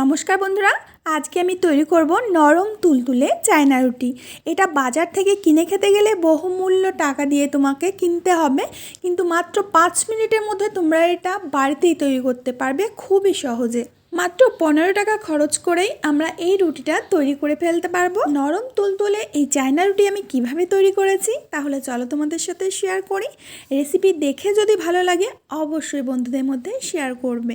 নমস্কার বন্ধুরা, আজকে আমি তৈরি করব নরম তুলতুলে চায়না রুটি। এটা বাজার থেকে কিনে খেতে গেলে বহুমূল্য টাকা দিয়ে তোমাকে কিনতে হবে। কিন্তু মাত্র পাঁচ মিনিটের মধ্যে তোমরা এটা বাড়িতেই তৈরি করতে পারবে খুবই সহজে। মাত্র পনেরো টাকা খরচ করেই আমরা এই রুটিটা তৈরি করে ফেলতে পারব। নরম তুলতুলে এই চায়না রুটি আমি কীভাবে তৈরি করেছি, তাহলে চলো তোমাদের সাথে শেয়ার করি। রেসিপি দেখে যদি ভালো লাগে, অবশ্যই বন্ধুদের মধ্যে শেয়ার করবে।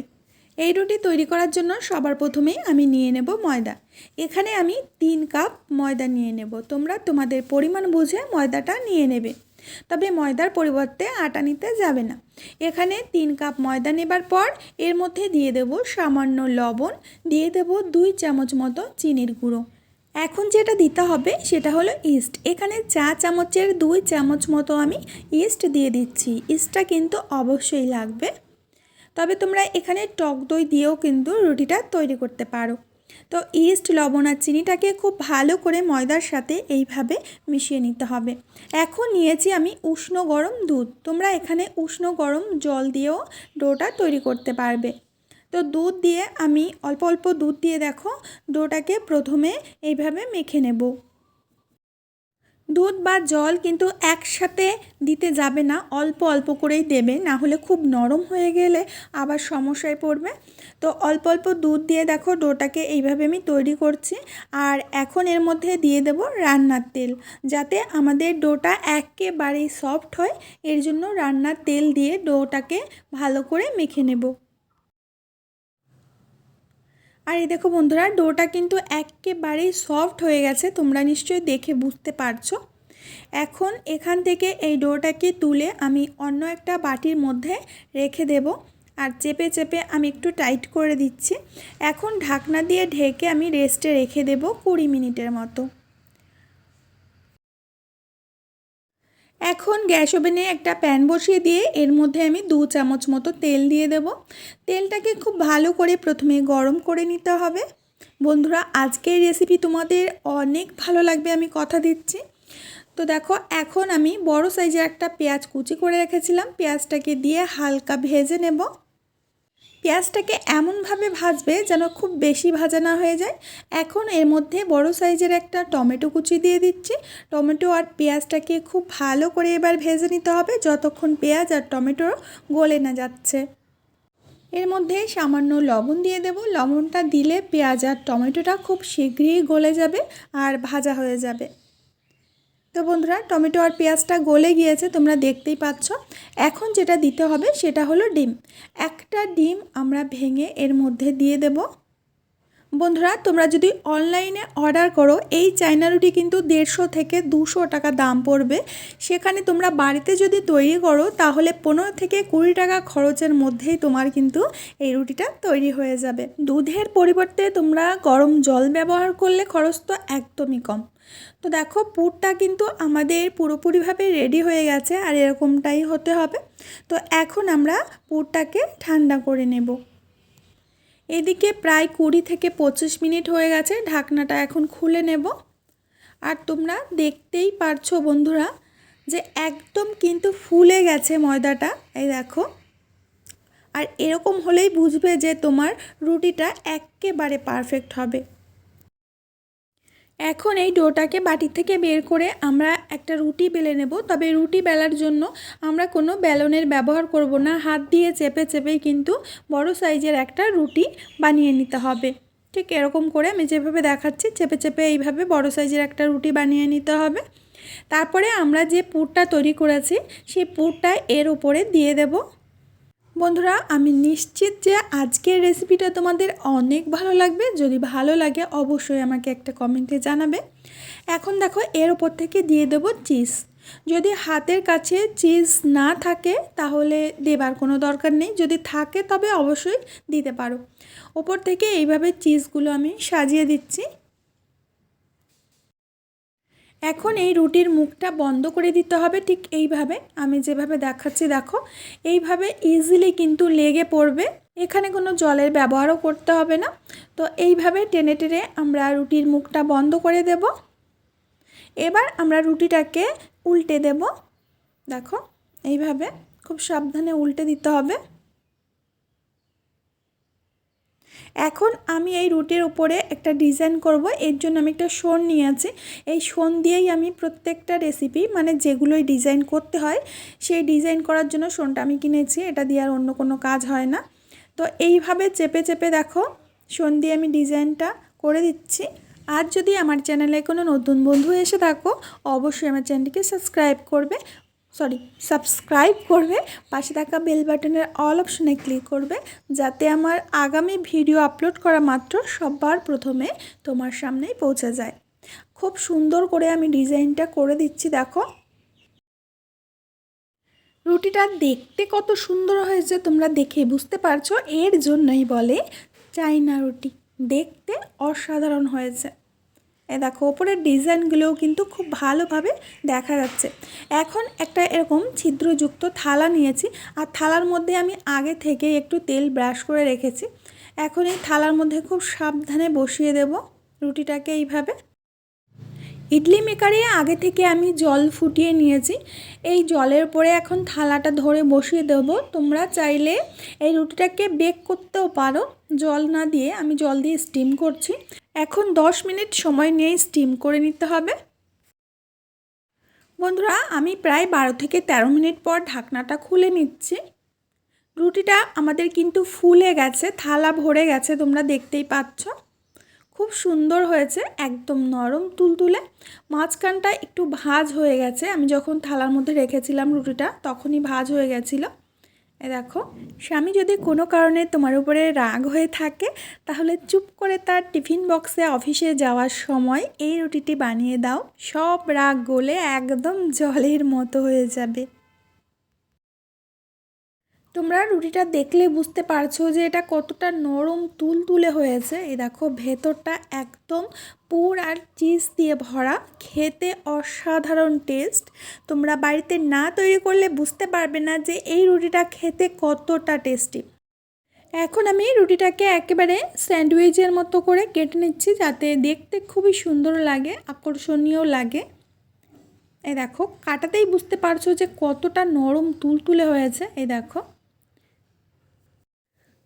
এই রুটি তৈরি করার জন্য সবার প্রথমেই আমি নিয়ে নেব ময়দা। এখানে আমি তিন কাপ ময়দা নিয়ে নেব। তোমরা তোমাদের পরিমাণ বুঝে ময়দাটা নিয়ে নেবে। তবে ময়দার পরিবর্তে আটা নিতে যাবে না। এখানে তিন কাপ ময়দা নেবার পর এর মধ্যে দিয়ে দেব সামান্য লবণ, দিয়ে দেব দুই চামচ মতো চিনির গুঁড়ো। এখন যেটা দিতে হবে সেটা হলো ইস্ট। এখানে চা চামচের দুই চামচ মতো আমি ইস্ট দিয়ে দিচ্ছি। ইস্টটা কিন্তু অবশ্যই লাগবে। তবে তোমরা এখানে টক দই দিয়েও কিন্তু রুটিটা তৈরি করতে পারো। তো ইস্ট লবণ আর চিনিটাকে খুব ভালো করে ময়দার সাথে এইভাবে মিশিয়ে নিতে হবে। এখন নিয়েছি আমি উষ্ণ গরম দুধ। তোমরা এখানে উষ্ণ গরম জল দিয়েও ডোটা তৈরি করতে পারবে। তো দুধ দিয়ে আমি অল্প অল্প দুধ দিয়ে দেখো, ডোটাকে প্রথমে এইভাবে মেখে নেব। দুধ বা জল কিন্তু একসাথে দিতে যাবে না, অল্প অল্প করেই দেবে না হলে খুব নরম হয়ে গেলে আবার সমস্যায় পড়বে। তো অল্প অল্প দুধ দিয়ে দেখো ডোটাকে এইভাবে আমি তৈরি করছি, আর এখন এর মধ্যে দিয়ে দেব রান্নার তেল, যাতে আমাদের ডোটা একেবারেই সফট হয়, এর জন্য রান্নার তেল দিয়ে ডোটাকে ভালো করে মেখে নেব। আর এই দেখো বন্ধুরা, ডোটা কিন্তু একেবারেই সফট হয়ে গেছে, তোমরা নিশ্চয়ই দেখে বুঝতে পারছ। এখন এখান থেকে এই ডোটাকে তুলে আমি অন্য একটা বাটির মধ্যে রেখে দেব, আর চেপে চেপে আমি একটু টাইট করে দিচ্ছি। এখন ঢাকনা দিয়ে ঢেকে আমি রেস্টে রেখে দেব কুড়ি মিনিটের মতো। এখন গ্যাস ওভেনে একটা প্যান বসিয়ে দিয়ে এর মধ্যে আমি দু চামচ মতো তেল দিয়ে দেব। তেলটাকে খুব ভালো করে প্রথমে গরম করে নিতে হবে। বন্ধুরা, আজকের রেসিপি তোমাদের অনেক ভালো লাগবে আমি কথা দিচ্ছি। তো দেখো, এখন আমি বড় সাইজের একটা পেঁয়াজ কুচি করে রেখেছিলাম। পেঁয়াজটাকে দিয়ে হালকা ভেজে নেব। পেঁয়াজটাকে এমনভাবে ভাজবে যেন খুব বেশি ভাজা না হয়ে যায়। এখন এর মধ্যে বড় সাইজের একটা টমেটো কুচি দিয়ে দিচ্ছি। টমেটো আর পেঁয়াজটাকে খুব ভালো করে এবার ভেজে নিতে হবে যতক্ষণ পেঁয়াজ আর টমেটো গলে না যাচ্ছে। এর মধ্যে সামান্য লবণ দিয়ে দেব। লবণটা দিলে পেঁয়াজ আর টমেটোটা খুব শীঘ্রই গলে যাবে আর ভাজা হয়ে যাবে। তো বন্ধুরা, টমেটো আর পেঁয়াজটা গলে গিয়েছে, তোমরা দেখতেই পাচ্ছ। এখন যেটা দিতে হবে সেটা হলো ডিম। একটা ডিম আমরা ভেঙে এর মধ্যে দিয়ে দেব। বন্ধুরা, তোমরা যদি অনলাইনে অর্ডার করো, এই চাইনা রুটি কিন্তু দেড়শো থেকে দুশো টাকা দাম পড়বে। সেখানে তোমরা বাড়িতে যদি তৈরি করো, তাহলে পনেরো থেকে কুড়ি টাকা খরচের মধ্যেই তোমার কিন্তু এই রুটিটা তৈরি হয়ে যাবে। দুধের পরিবর্তে তোমরা গরম জল ব্যবহার করলে খরচ তো একদমই কম। তো দেখো, পুরটা কিন্তু আমাদের পুরোপুরিভাবে রেডি হয়ে গেছে, আর এরকমটাই হতে হবে। তো এখন আমরা পুরটাকে ঠান্ডা করে নেব। এদিকে প্রায় কুড়ি থেকে পঁচিশ মিনিট হয়ে গেছে, ঢাকনাটা এখন খুলে নেব। আর তোমরা দেখতেই পারছ বন্ধুরা যে একদম কিন্তু ফুলে গেছে ময়দাটা, এই দেখো। আর এরকম হলেই বুঝবে যে তোমার রুটিটা একেবারে পারফেক্ট হবে। এখন এই ডোটাকে বাটি থেকে বের করে আমরা একটা রুটি বেলে নেব। তবে রুটি বেলার জন্য আমরা কোনো বেলনের ব্যবহার করব না। হাত দিয়ে চেপে চেপেই কিন্তু বড় সাইজের একটা রুটি বানিয়ে নিতে হবে। ঠিক এরকম করে আমি যেভাবে দেখাচ্ছি, চেপে চেপে এইভাবে বড় সাইজের একটা রুটি বানিয়ে নিতে হবে। তারপরে আমরা যে পুরটা তৈরি করেছি, সেই পুরটা এর উপরে দিয়ে দেবো। বন্ধুরা, আমি নিশ্চিত যে আজকের রেসিপিটা তোমাদের অনেক ভালো লাগবে। যদি ভালো লাগে, অবশ্যই আমাকে একটা কমেন্টে জানাবে। এখন দেখো, এর ওপর থেকে দিয়ে দেবো চিজ যদি হাতের কাছে চিজ না থাকে, তাহলে দেবার কোনো দরকার নেই। যদি থাকে, তবে অবশ্যই দিতে পারো। ওপর থেকে এইভাবে চিজগুলো আমি সাজিয়ে দিচ্ছি। এখন এই রুটির মুখটা বন্ধ করে দিতে হবে ঠিক এইভাবে। আমি যেভাবে দেখাচ্ছি দেখো, এইভাবে ইজিলি কিন্তু লেগে পড়বে। এখানে কোনো জলের ব্যবহারও করতে হবে না। তো এইভাবে টেনে টেনে আমরা রুটির মুখটা বন্ধ করে দেব। এবার আমরা রুটিটাকে উল্টে দেব। দেখো, এইভাবে খুব সাবধানে উল্টে দিতে হবে। এখন আমি এই রুটির উপরে একটা ডিজাইন করব। এর জন্য আমি একটা শোন নিয়েছি। এই শোন দিয়েই আমি প্রত্যেকটা রেসিপি মানে যেগুলোই ডিজাইন করতে হয়, সেই ডিজাইন করার জন্য শোনটা আমি কিনেছি। এটা দিয়ে আর অন্য কোনো কাজ হয় না। তো এইভাবে চেপে চেপে দেখো, শোন দিয়ে আমি ডিজাইনটা করে দিচ্ছি। আর যদি আমার চ্যানেলে কোনো নতুন বন্ধু এসে থাকো, অবশ্যই আমার চ্যানেলটিকে সাবস্ক্রাইব করবে। সরি সাবস্ক্রাইব করবে, পাশে থাকা বেল বাটনের অল অপশনে ক্লিক করবে, যাতে আমার আগামী ভিডিও আপলোড করা মাত্র সবার প্রথমে তোমার সামনেই পৌঁছে যায়। খুব সুন্দর করে আমি ডিজাইনটা করে দিচ্ছি, দেখো। রুটিটা দেখতে কত সুন্দর হয়েছে, তোমরা দেখে বুঝতে পারছ। এর জন্যই বলে চাইনা রুটি দেখতে অসাধারণ হয়েছে। এ দেখো ওপরের ডিজাইনগুলোও কিন্তু খুব ভালোভাবে দেখা যাচ্ছে। এখন একটা এরকম ছিদ্রযুক্ত থালা নিয়েছি, আর থালার মধ্যে আমি আগে থেকে একটু তেল ব্রাশ করে রেখেছি। এখন এই থালার মধ্যে খুব সাবধানে বসিয়ে দেব রুটিটাকে এইভাবে। ইডলি মেকারে আগে থেকে আমি জল ফুটিয়ে নিয়েছি। এই জলের পরে এখন থালাটা ধরে বসিয়ে দেবো। তোমরা চাইলে এই রুটিটাকে বেক করতেও পারো। জল না দিয়ে আমি জল দিয়ে স্টিম করছি। এখন দশ মিনিট সময় নিয়ে স্টিম করে নিতে হবে। বন্ধুরা, আমি প্রায় বারো থেকে ১৩ মিনিট পর ঢাকনাটা খুলে নিচ্ছি। রুটিটা আমাদের কিন্তু ফুলে গেছে, থালা ভরে গেছে, তোমরা দেখতেই পাচ্ছ। খুব সুন্দর হয়েছে, একদম নরম তুলতুলে। মাঝখানটা একটু ভাজ হয়ে গেছে। আমি যখন থালার মধ্যে রেখেছিলাম রুটিটা, তখনই ভাজ হয়ে গেছিল। দেখো, স্বামী যদি কোনো কারণে তোমার উপরে রাগ হয়ে থাকে, তাহলে চুপ করে তার টিফিন বক্সে অফিসে যাওয়ার সময় এই রুটিটি বানিয়ে দাও। সব রাগ গলে একদম জলের মতো হয়ে যাবে। তোমরা রুটিটা দেখলে বুঝতে পারছ যে এটা কতটা নরম তুল তুলে হয়েছে। এই দেখো, ভেতরটা একদম পুর আর চিজ দিয়ে ভরা। খেতে অসাধারণ টেস্ট। তোমরা বাড়িতে না তৈরি করলে বুঝতে পারবে না যে এই রুটিটা খেতে কতটা টেস্টি। এখন আমি রুটিটাকে একেবারে স্যান্ডউইচের মতো করে কেটে নিচ্ছি যাতে দেখতে খুবই সুন্দর লাগে, আকর্ষণীয় লাগে। এই দেখো, কাটাতেই বুঝতে পারছ যে কতটা নরম তুলতুলে হয়েছে। এই দেখো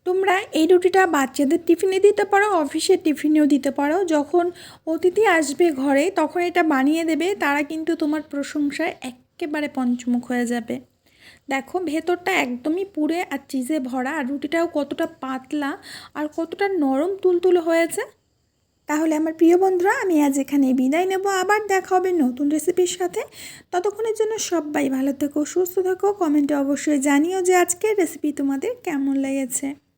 তোমরা এই রুটিটা বাচ্চাদের টিফিনে দিতে পারো, অফিসের টিফিনেও দিতে পারো। যখন অতিথি আসবে ঘরে, তখন এটা বানিয়ে দেবে, তারা কিন্তু তোমার প্রশংসায় একেবারে পঞ্চমুখ হয়ে যাবে। দেখো, ভেতরটা একদমই পুড়ে আর চিজে ভরা, আর রুটিটাও কতটা পাতলা আর কতটা নরম তুলতুলে হয়েছে। তাহলে আমার প্রিয় বন্ধুরা, আমি আজ এখানে বিদায় নেব। আবার দেখা হবে নতুন রেসিপির সাথে। ততক্ষণের জন্য সবাই ভালো থেকো, সুস্থ থেকো। কমেন্টে অবশ্যই জানিও যে আজকের রেসিপি তোমাদের কেমন লেগেছে।